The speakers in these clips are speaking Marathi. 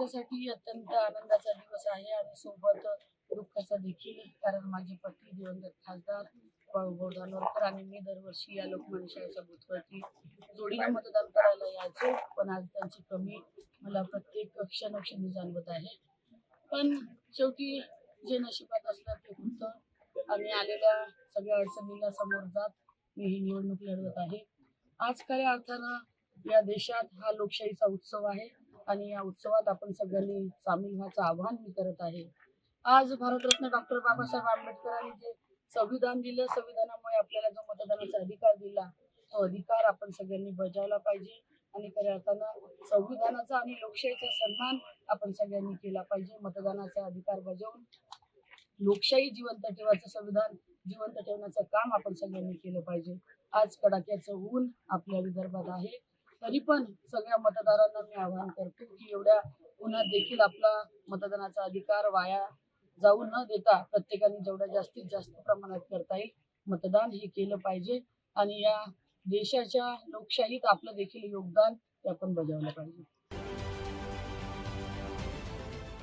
माझ्यासाठी अत्यंत आनंदाचा दिवस आहे आणि सोबत दुःखाचा देखील कारण माझे पती दिवंगत खासदार बाळूभाऊ धानोरकर आणि मी दरवर्षी या लोकमान्य शाळेच्या बूथवरती जोडीने मतदान करायला यायचो. पण आज त्यांची कमी मला प्रत्येक क्षणोक्षणी जाणवत आहे. पण शेवटी जे नशिबात असलं ते होतं. आणि आलेल्या सगळ्या अडचणीला समोर जात मी ही निवडणूक लढवत आहे. आज खऱ्या अर्थानं या देशात हा लोकशाहीचा उत्सव आहे. आणि या उत्सवात आपण सगळ्यांनी सामील व्हायचं आवाहन मी करत आहे. आज भारतरत्न डॉक्टर बाबासाहेब आंबेडकरांनी जे संविधान दिलं संविधानामुळे आपल्याला जो मतदानाचा अधिकार दिला तो अधिकार आपण सगळ्यांनी बजावला पाहिजे आणि खऱ्या अर्थानं संविधानाचा आणि लोकशाहीचा सन्मान आपण सगळ्यांनी केला पाहिजे. मतदानाचा अधिकार बजावून लोकशाही जिवंत ठेवायचं संविधान जिवंत ठेवण्याचं काम आपण सगळ्यांनी केलं पाहिजे. आज कडाक्याचं ऊन आपल्या विदर्भात आहे. तरी पण सगळ्या मतदारांना मी आवाहन करतो की एवढ्या उन्हात देखील आपला मतदानाचा अधिकार वाया जाऊ न देता प्रत्येकाने जेवढ्या जास्तीत जास्त प्रमाणात करता येईल मतदान हे केलं पाहिजे आणि या देशाच्या लोकशाहीत आपलं देखील योगदान ते आपण बजावलं पाहिजे.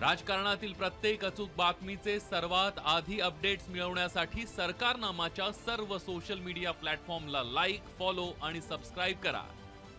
राजकारणातील प्रत्येक अचूक बातमीचे सर्वात आधी अपडेट्स मिळवण्यासाठी सरकारनामाच्या सर्व सोशल मीडिया प्लॅटफॉर्मला लाईक फॉलो आणि सबस्क्राईब करा.